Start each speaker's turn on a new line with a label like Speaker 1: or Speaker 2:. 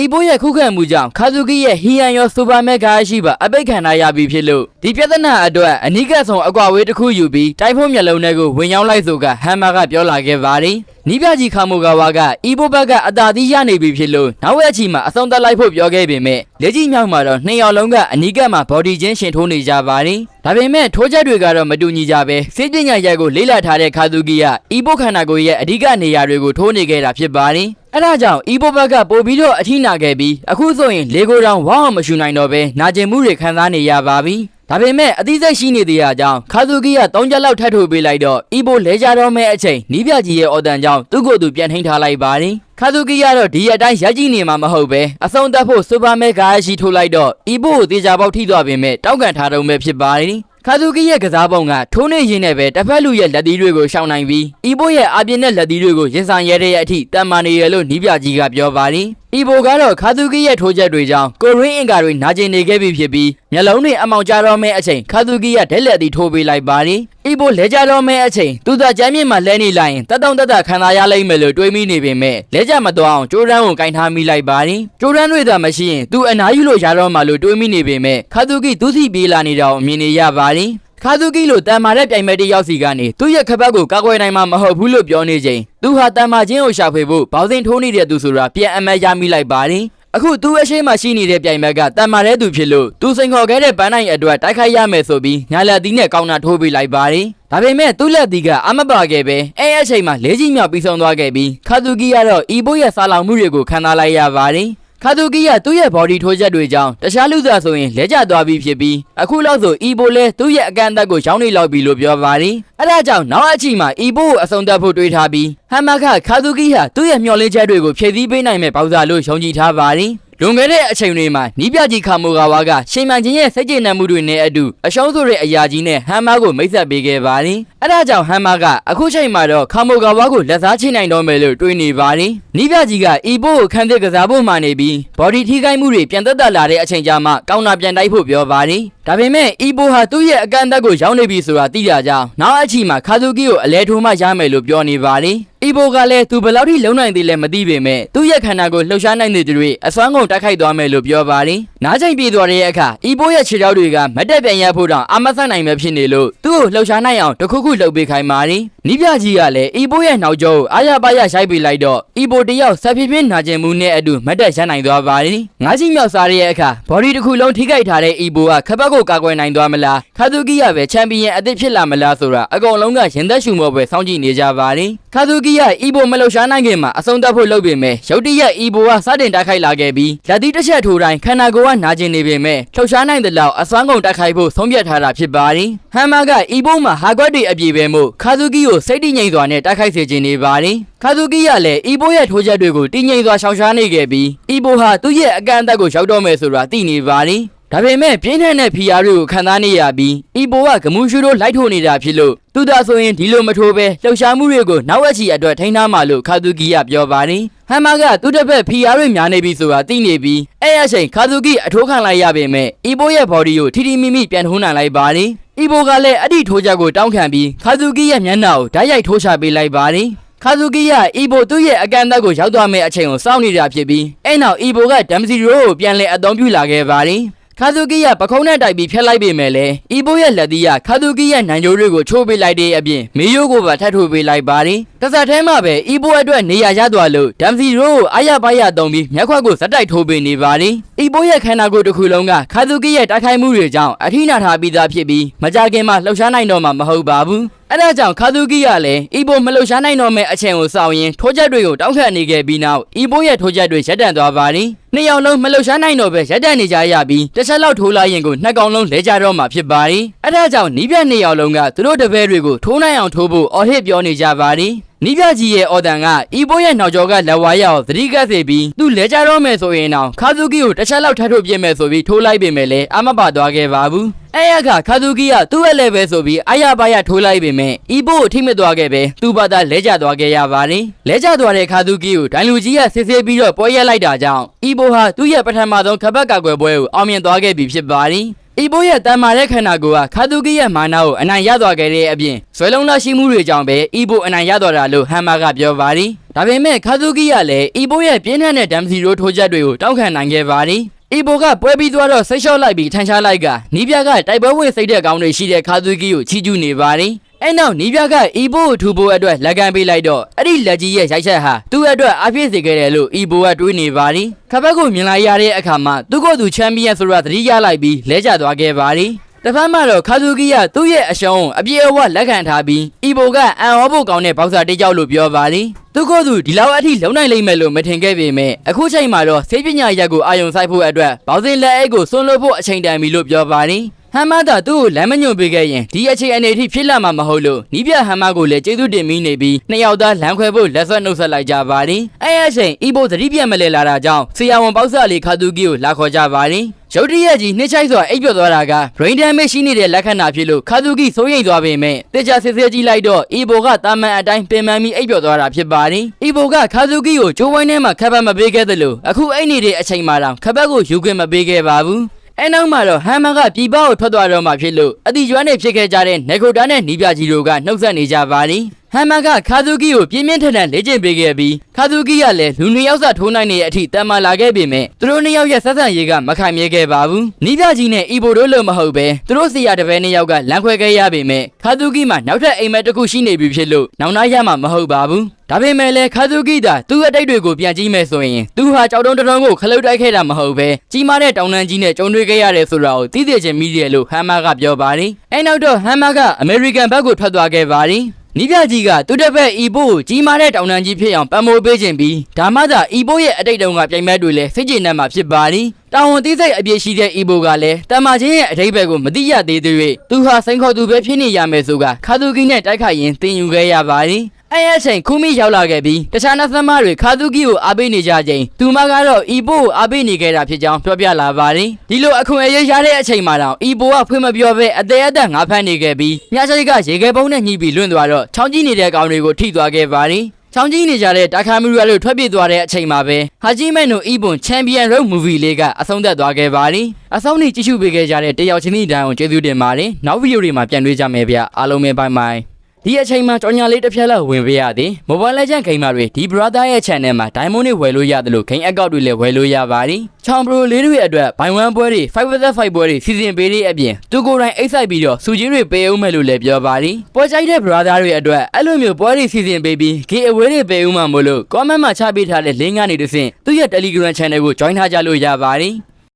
Speaker 1: အီဘိုရဲ့ခုခံမှုကြောင့်ခါဇူကီရဲ့ဟီယန်ရောစူပါမက်ကာရှိပါအပိတ်ခံရရပြီဖြစ်လို့ဒီပြဿနာအတွက်အနိကဆုံးအကွာဝေးတစ်ခုယူပြီးတိုက်ဖို့မျက်လုံးတွေကိုဝင်ရောက်လိုက်ဆိုကဟမ်မာကပြောလာခဲ့ပါတယ်နီးပြကြီးခါမိုဂါဝါကအီဘိုဘက်ကအတာသီးရနေပြီဖြစ်လို့နောက်ဝက်အချီမှာအဆုံးသတ်လိုက်ဖို့ပြောခဲ့ပေမဲ့လက်ကြီးမြောက်မှာတော့နှစ်ယောက်လုံးကအနီးကပ်မှာဘော်ဒီချင်းရှင်ထိုးနေကြပါတယ်ဒါပေမဲ့ထိုးချက်တွေကတော့မတူညီကြပဲစိတ်ပညာရက်ကိုလေးလာထားတဲ့ခါသူကီကအီဘိုခန္ဓာကိုယ်ရဲ့အဓိကနေရာတွေကိုထိုးနေခဲ့တာဖြစ်ပါတယ်အဲဒါကြောင့်အီဘိုဘက်ကပို့ပြီးတော့အထိနာခဲ့ပြီးအခုဆိုရင်လေကိုတောင်ဝအောင်မရှူနိုင်တော့ပဲနာကျင်မှုတွေခံစားနေရပါပြီဒါပေမဲ့အသိစိတ်ရှိနေသေးတာကြောင့်ခါဇူကီက၃ချက်လောက်ထပ်ထိုးပေးလိုက်တော့အီဘိုလဲကြတော့မဲ့အချိန်နီးပြကြီးရဲ့အော်တန်ကြောင့်သူ့ကိုယ်သူပြန်ထိန်ထားလိုက်ပါတယ်ခါဇူကီကတော့ဒီအတိုင်းရက်ကြည့်နေမှာမဟုတ်ပဲအဆုံးသတ်ဖို့စူပါမဲကားရှိထိုးလိုက်တော့အီဘိုကိုတေချာပေါက်ထိသွားပေမဲ့တောက်ကန်ထားတော့မဲ့ဖြစ်ပါတယ် ခါဇူကီရဲ့ကစားပုံကထိုးနေရင်းနဲ့ပဲတစ်ဖက်လူရဲ့လက်သီးတွေကိုရှောင်နိုင်ပြီးအီဘိုရဲ့အပြင်းနဲ့လက်သီးတွေကိုရင်ဆိုင်ရတဲ့အထိတန်မာနေရလို့နီးပြကြီးကပြောပါတယ် အီဘိုကတော့ခါသူကီရဲ့ထိုးချက်တွေကြောင့်ကိုရင်းအင်ကာတွေနာကျင်နေခဲ့ပြီဖြစ်ပြီးမျက်လုံးတွေအမောင်ကျတော့မဲ့အချိန်ခါသူကီကဒက်လက်တီထိုးပေးလိုက်ပါတယ်အီဘိုလဲကြတော့မဲ့အချိန်သူသာကြမ်းမြင့်မှာလဲနေလိုက်ရင်တက်တောင့်တက်တာခံစားရလိမ့်မယ်လို့တွေးမိနေပေမဲ့လဲကြမတော့အောင်ကြိုးရမ်းကိုကင်ထားမိလိုက်ပါတယ်ကြိုးရမ်းတွေသာမရှိရင်သူအနားယူလို့ရတော့မှလို့တွေးမိနေပေမဲ့ခါသူကီသူစီပြေးလာနေတာကိုမြင်နေရပါတယ် ခါသူကီလိုတန်မာတဲ့ပြိုင်မဲ့တစ်ယောက်စီကနေသူ့ရဲ့ခပတ်ကိုကာကွယ်နိုင်မှာမဟုတ်ဘူးလို့ပြောနေချိန်သူဟာတန်မာချင်းကိုရှာဖွေဖို့ဘောင်းစင်ထိုးနေတဲ့သူဆိုတာပြန်အမတ်ရမိလိုက်ပါတယ်အခုသူ့အရှိမရှိနေတဲ့ပြိုင်ဘက်ကတန်မာတဲ့သူဖြစ်လို့သူစိန်ခေါ်ခဲ့တဲ့ပန်းနိုင်အတွက်တိုက်ခိုက်ရမယ်ဆိုပြီးညာလက်သီးနဲ့ကောင်းတာထိုးပေးလိုက်ပါတယ်ဒါပေမဲ့သူ့လက်သီးကအမပါခဲ့ပဲအဲအချိန်မှာလေးကြီးမြောက်ပြီးဆုံးသွားခဲ့ပြီးခါသူကီကတော့အီဘိုရဲ့စာလောင်မှုတွေကိုခံစားလိုက်ရပါတယ် ခါတူကီကသူ့ရဲ့ body ထိုးချက်တွေကြောင့်တခြားလူစားဆိုရင်လဲကျသွားပြီးဖြစ်ပြီးအခုလောက်ဆို Ebo လဲသူ့ရဲ့အကန့်အသတ်ကိုရောင်းနေလောက်ပြီလို့ပြောပါတယ်။အဲဒါကြောင့်နောက်အချိန်မှာ Ebo ကိုအဆုံးသတ်ဖို့တွေးထားပြီးဟမ်မာကခါတူကီဟာသူ့ရဲ့မျှော်လင့်ချက်တွေကိုဖြည့်ဆည်းပေးနိုင်မဲ့ပေါစာလို့ယုံကြည်ထားပါတယ်။ လွန်ခဲ့တဲ့အချိန်တွေမှာနီးပြကြီးခါမိုဂါဝါကရှင်မန်ချင်းရဲ့စိတ်ကြည်နံမှုတွေနဲ့အတူအရှုံးဆိုတဲ့အရာကြီးနဲ့ဟမ်မာကိုမိတ်ဆက်ပေးခဲ့ပါတယ်။အဲဒါကြောင့်ဟမ်မာကအခုချိန်မှာတော့ခါမိုဂါဝါကိုလက်စားချိနိုင်တော့မယ်လို့တွေးနေပါတယ်။နီးပြကြီးကအီဘိုကိုခံသစ်ကစားဖို့မှနေပြီးဘော်ဒီထိခိုက်မှုတွေပြန်သက်သာလာတဲ့အချိန်ကြာမှကောင်းတာပြန်တိုက်ဖို့ပြောပါတယ်။ဒါပေမဲ့အီဘိုဟာသူ့ရဲ့အကန့်အသတ်ကိုရောက်နေပြီဆိုတာသိကြကြောင်းနောက်အချိန်မှာခါဇူကီကိုအလဲထိုးမှရမယ်လို့ပြောနေပါတယ်။ အီဘိုကလည်းသူဘယ်လောက်ထိလုံနိုင်သေးလဲမသိပေမဲ့သူ့ရဲ့ခန္ဓာကိုလှုပ်ရှားနိုင်တဲ့သူတွေအစွမ်းကုန်တိုက်ခိုက်သွားမယ်လို့ပြောပါတယ်။နားချိန်ပြေသွားတဲ့အခါအီဘိုရဲ့ခြေထောက်တွေကမတ်တက်ပြန်ရဖို့တောင်အမဆက်နိုင်ပဲဖြစ်နေလို့သူ့ကိုလှုပ်ရှားနိုင်အောင်တစ်ခုခုလှုပ်ပေးခိုင်းပါတယ်။ နီးပြကြီးကလည်းအီဘိုရဲ့နှောက်ကျောကိုအားရပါရရှိုက်ပေးလိုက်တော့အီဘိုတယောက်ဆက်ဖြည်းဖြည်းနာကျင်မှုနဲ့အတူမတ်တက်ရနိုင်သွားပါတယ်။ငါးချင်းမြောက်စားတဲ့အခါဘော်ဒီတစ်ခုလုံးထိခိုက်ထားတဲ့အီဘိုကခပတ်ကိုကာကွယ်နိုင်သွားမလားခါသူကီကပဲချန်ပီယံအသစ်ဖြစ်လာမလားဆိုတာအကုန်လုံးကရင်သက်ရှူမောပဲစောင့်ကြည့်နေကြပါတယ်။ခါသူကီကအီဘိုမလှုပ်ရှားနိုင်ခင်မှာအဆုံးသတ်ဖို့လုပ်ပေမဲ့ရုတ်တရက်အီဘိုကစတင်တိုက်ခိုက်လာခဲ့ပြီးလက်သီးတစ်ချက်ထိုးတိုင်းခန္ဓာကိုယ်ကနာကျင်နေပေမဲ့လှုပ်ရှားနိုင်တဲ့လောက်အစွမ်းကုန်တိုက်ခိုက်ဖို့ဆုံးဖြတ်ထားတာဖြစ်ပါတယ်။ဟမ်မာကအီဘိုမှာဟာကွက်တွေအပြေပဲမို့ခါသူကီကိုစိတ်တည်ငြိမ်စွာနဲ့တိုက်ခိုက်စေခြင်းနေပါတယ်။ခါသူကီကလည်းအီဘိုရဲ့ထိုးချက်တွေကိုတည်ငြိမ်စွာရှောင်ရှားနေခဲ့ပြီးအီဘိုဟာသူ့ရဲ့အကန့်အသတ်ကိုရောက်တော့မယ်ဆိုတာသိနေပါတယ်။ ဒါပေမဲ့ပြင်းထန်တဲ့ဖီယာတွေကိုခံစားနေရပြီးအီဘိုကဂမူရှူတို့လိုက်ထိုးနေတာဖြစ်လို့သူသာဆိုရင်ဒီလိုမထိုးပဲလှုပ်ရှားမှုတွေကိုနောက်ဝက်ချီအတွက်ထိန်းထားမှလို့ခါသူကီကပြောပါတယ်ဟမ်မာကသူ့တစ်ဖက်ဖီယာတွေများနေပြီဆိုတာသိနေပြီးအဲ့ရချိန်ခါသူကီအထိုးခံလိုက်ရပေမဲ့အီဘိုရဲ့ body ကိုထိထိမိမိပြန်ထိုးနိုင်လိုက်ပါတယ်အီဘိုကလည်းအဲ့ဒီထိုးချက်ကိုတောင်းခံပြီးခါသူကီရဲ့မျက်နှာကိုဓာတ်ရိုက်ထိုးချပေးလိုက်ပါတယ်ခါဇူကီကအီဘိုသူ့ရဲ့အကန်အသတ်ကိုရောက်သွားမယ့်အချိန်ကိုစောင့်နေတာဖြစ်ပြီးအဲ့နောက်အီဘိုကဒမ်စီရိုကိုပြန်လည်အသုံးပြုလာခဲ့ပါတယ် ခါဇူကီကပခုံးနဲ့တိုက်ပြီးဖျက်လိုက်ပေမဲ့လည်းအီဘိုရဲ့လက်သီးကခါဇူကီရဲ့နိုင်ကြိုးတွေကိုချိုးပေးလိုက်တဲ့အပြင်မေယိုးကိုပါထပ်ထိုးပေးလိုက်ပါတယ်။တစ်ဆက်တည်းမှာပဲအီဘိုအတွက်နေရာရသွားလို့ဒမ်စီရိုကိုအာရပါရသုံးပြီးမျက်ခွက်ကိုဇက်တိုက်ထိုးပေးနေပါတယ်။အီဘိုရဲ့ခန္ဓာကိုယ်တစ်ခုလုံးကခါဇူကီရဲ့တိုက်ခိုက်မှုတွေကြောင့်အထိနာထားပြီးသားဖြစ်ပြီးမကြခင်မှာလှုပ်ရှားနိုင်တော့မှာမဟုတ်ပါဘူး။ အဲဒါကြောင့်ခါသူကီကလည်းအီဘိုမလှုပ်ရှားနိုင်တော့မဲ့အချိန်ကိုစောင့်ရင်ထိုးချက်တွေကိုတောင်းခံနေခဲ့ပြီးနောက်အီဘိုရဲ့ထိုးချက်တွေရပ်တန့်သွားပါတယ်။နှစ်ယောက်လုံးမလှုပ်ရှားနိုင်တော့ပဲရပ်တန့်နေကြရပြီးတစ်ချက်လောက်ထိုးလိုက်ရင်ကိုနှစ်ကောင်လုံးလဲကြတော့မှာဖြစ်ပါတယ်။အဲဒါကြောင့်နီးပြနှစ်ယောက်လုံးကသူတို့တပည့်တွေကိုထိုးနိုင်အောင်ထိုးဖို့အော်ဟစ်ပြောနေကြပါတယ်။ နီးပြကြီးရဲ့အော်တန်ကအီဘိုရဲ့နောက်ကျောကလက်ဝါးရအောင်သတိကပ်စေပြီးသူ့လဲကြတော့မယ်ဆိုရင်တော့ခါသူကီကိုတစ်ချက်လောက်ထပ်ထုတ်ပြစ်မယ်ဆိုပြီးထိုးလိုက်ပေမဲ့လည်းအမပါသွားခဲ့ပါဘူး။အဲရကခါသူကီကသူ့ရဲ့ level ဆိုပြီးအာရပါရထိုးလိုက်ပေမဲ့အီဘိုကိုထိမသွားခဲ့ပဲသူ့ဘာသာလဲကျသွားခဲ့ရပါတယ်။လဲကျသွားတဲ့ခါသူကီကိုဒိုင်လူကြီးကစစ်ဆေးပြီးတော့ပွဲရက်လိုက်တာကြောင့်အီဘိုဟာသူ့ရဲ့ပထမဆုံးခပတ်ကာကွယ်ပွဲကိုအောင်မြင်သွားခဲ့ပြီဖြစ်ပါတယ်။ အီဘိုရဲ့တန်မာတဲ့ခန္ဓာကိုယ်ကခါတူကီရဲ့မာနာကိုအနိုင်ရသွားခဲ့တဲ့အပြင်ဇွဲလုံးလာရှိမှုတွေကြောင့်ပဲအီဘိုအနိုင်ရသွားတာလို့ဟမ်မာကပြောပါတယ်ဒါပေမဲ့ခါတူကီကလည်းအီဘိုရဲ့ပြင်းထန်တဲ့ဒမ်စီရိုထိုးချက်တွေကိုတောက်ခံနိုင်ခဲ့ပါတယ်အီဘိုကပွဲပြီးသွားတော့ဆိတ်လျှော့လိုက်ပြီးထန်ရှားလိုက်ကနီးပြကတိုက်ပွဲဝင်စိတ်တဲ့ကောင်းတွေရှိတဲ့ခါတူကီကိုချီကျူးနေပါတယ် အဲ့နောက်နီးပြကအီဘိုကိုထူဖို့အတွက်လက်ကန်ပေးလိုက်တော့အဲ့ဒီလက်ကြီးရဲ့ရိုက်ချက်ဟာသူ့အတွက်အပြည့်စေခဲ့တယ်လို့အီဘိုကတွေးနေပါတယ်ခပတ်ကိုမြင်လိုက်ရတဲ့အခါမှာသူ့ကိုယ်သူချန်ပီယံဆိုတာသတိရလိုက်ပြီးလဲကျသွားခဲ့ပါတယ်တစ်ဖက်မှာတော့ခါဇူကီကသူ့ရဲ့အရှုံးကိုအပြေအဝလက်ခံထားပြီးအီဘိုကအန်ဟောဖို့ကောင်းတဲ့ဘောက်ဆာတစ်ယောက်လို့ပြောပါတယ်သူကိုယ်သူဒီလောက်အထိလုံနိုင်လိမ့်မယ်လို့မထင်ခဲ့ပေမဲ့အခုချိန်မှာတော့ဆေးပညာရက်ကိုအာယုံဆိုင်ဖို့အတွက်ဘောက်စင်လက်အိတ်ကိုဆွန့်လွတ်ဖို့အချိန်တန်ပြီလို့ပြောပါတယ် ဟမ်မာတာသူ့ကိုလမ်းမညွှန်ပေးခဲ့ရင်ဒီအချိန်အနေထိဖြစ်လာမှာမဟုတ်လို့နီးပြဟမ်မာကိုလည်းကျေးဇူးတင်မိနေပြီးနှစ်ယောက်သားလမ်းခွဲဖို့လက်ဆွဲနှုတ်ဆက်လိုက်ကြပါတယ်အဲအချိန်အီဘိုသတိပြတ်မလဲလာတာကြောင့်ဆရာဝန်ပေါက်ဆာလီခါတူကီကိုလာခေါ်ကြပါတယ်ရုတ်တရက်ကြီးနှစ်ချိုက်စွာအိပ်ပျော်သွားတာက brain damage ရှိနေတဲ့လက္ခဏာဖြစ်လို့ခါတူကီစိုးရိမ်သွားပေမဲ့တေချာစစ်စစ်ကြည့်လိုက်တော့အီဘိုကတာမန်အတိုင်းပင်ပန်းပြီးအိပ်ပျော်သွားတာဖြစ်ပါတယ်အီဘိုကခါတူကီကိုကျိုးဝိုင်းထဲမှာခပ်ပတ်မပေးခဲ့သလိုအခုအိပ်နေတဲ့အချိန်မှာတောင်ခပ်ပတ်ကိုယူခွင့်မပေးခဲ့ပါဘူး အဲနောက်မှာတော့ဟမ်မာကပြည်ပကိုထွက်သွားတော့မှဖြစ်လို့အတီကျွမ်းနေဖြစ်ခဲ့ကြတဲ့နေကိုတာနဲ့နီးပြကြီးတို့ကနှုတ်ဆက်နေကြပါသည် ဟမ်မာကခါဇူကီကိုပြင်းပြင်းထန်ထန်လေ့ကျင့်ပေးခဲ့ပြီးခါဇူကီကလည်းလူနှစ်ယောက်စာထိုးနိုင်နေတဲ့အထိတန်မာလာခဲ့ပေမဲ့သူတို့နှစ်ယောက်ရဲ့ဆက်ဆံရေးကမခိုင်မြဲခဲ့ပါဘူးနီးပြကြီးနဲ့အီဘိုတို့လို့မဟုတ်ပဲသူတို့စီရတပည့်နှစ်ယောက်ကလမ်းခွဲခဲ့ရပေမဲ့ခါဇူကီမှာနောက်ထပ်အိမ်မက်တစ်ခုရှိနေပြီဖြစ်လို့နောင်နာရမှာမဟုတ်ပါဘူးဒါပေမဲ့လည်းခါဇူကီသာသူ့အတိတ်တွေကိုပြန်ကြည့်မယ်ဆိုရင်သူဟာကြောက်တုံးတုံးကိုခလုတ်တိုက်ခဲ့တာမဟုတ်ပဲကြီးမားတဲ့တောင်တန်းကြီးနဲ့ကြုံတွေ့ခဲ့ရတယ်ဆိုတာကိုသိသိချင်းမိတယ်လို့ဟမ်မာကပြောပါတယ်။အဲနောက်တော့ဟမ်မာကအမေရိကန်ဘက်ကိုထွက်သွားခဲ့ပါတယ်။ နီးပြကြီးကသူ့တစ်ဖက်အီဘိုကိုကြီးမားတဲ့တောင်တန်းကြီးဖြစ်အောင်ပံ့ပိုးပေးခြင်းပြီးဒါမှသာအီဘိုရဲ့အတိတ်တုန်းကပြိုင်ဘက်တွေလည်းစိတ်ကြည်နက်မှာဖြစ်ပါသည်။တာဝန်သိစိတ်အပြည့်ရှိတဲ့အီဘိုကလည်းတမ္မာချင်းရဲ့အတိတ်ဘက်ကိုမသိရသေးသေး၍သူဟာစိန်ခေါ်သူပဲဖြစ်နေရမယ်ဆိုကခါသူကီနဲ့တိုက်ခိုက်ရင်သင်ယူခဲ့ရပါသည်။ အဲ့အချိန်ခူမီရောက်လာခဲ့ပြီးတခြားနတ်သမားတွေခါသူကီကိုအားပေးနေကြချိန်သူမကတော့အီဘိုကိုအားပေးနေခဲ့တာဖြစ်ကြောင်းပြောပြလာပါတယ်ဒီလိုအခွင့်အရေးရတဲ့အချိန်မှာတော့အီဘိုကဖွင့်မပြောဘဲအသေးအသက်ငါးဖမ်းနေခဲ့ပြီးညချိတ်ကရေခဲပုံးနဲ့ညှိပြီးလွင့်သွားတော့ချောင်းကြီးနေတဲ့ကောင်တွေကိုထိသွားခဲ့ပါတယ်ချောင်းကြီးနေကြတဲ့တာခါမီရလို့ထွက်ပြေးသွားတဲ့အချိန်မှာပဲဟာဂျီမန်နိုအီဘွန်ချန်ပီယံရုပ်မူဗီလေးကအဆုံးသတ်သွားခဲ့ပါတယ်အဆုံးထိကြည့်ရှုပေးခဲ့ကြတဲ့တယောက်ချင်းစီတိုင်းကိုကျေးဇူးတင်ပါတယ်နောက်ဗီဒီယိုတွေမှာပြန်တွေ့ကြမယ်ဗျအားလုံးပဲဘိုင်ဘိုင် ဒီအချိန်မှာကြော်ညာလေးတစ်ဖြက်လောက်ဝင်ပေးရသည် Mobile Legends ဂိမ်းမာတွေဒီ brother ရဲ့ channel မှာ diamond တွေဝယ်လို့ရတယ်လို့ game account တွေလည်းဝယ်လို့ရပါတယ်ချောင် pro လေးတွေအတွက် buy one ပွဲတွေ5 vs 5ပွဲတွေစီစဉ်ပေးတဲ့အပြင်သူကိုယ်တိုင်အိတ်ဆိုင်ပြီးတော့စုချင်းတွေပေးအောင်မယ်လို့လည်းပြောပါတယ်ပွဲကြိုက်တဲ့ brother တွေအတွက်အဲ့လိုမျိုးပွဲတွေစီစဉ်ပေးပြီး game away တွေပေးအောင်မှာမို့လို့ comment မှာချပေးထားတဲ့ link ကနေတစ်ဆင့်သူ့ရဲ့ Telegram channel ကို join ထားကြလို့ရပါတယ်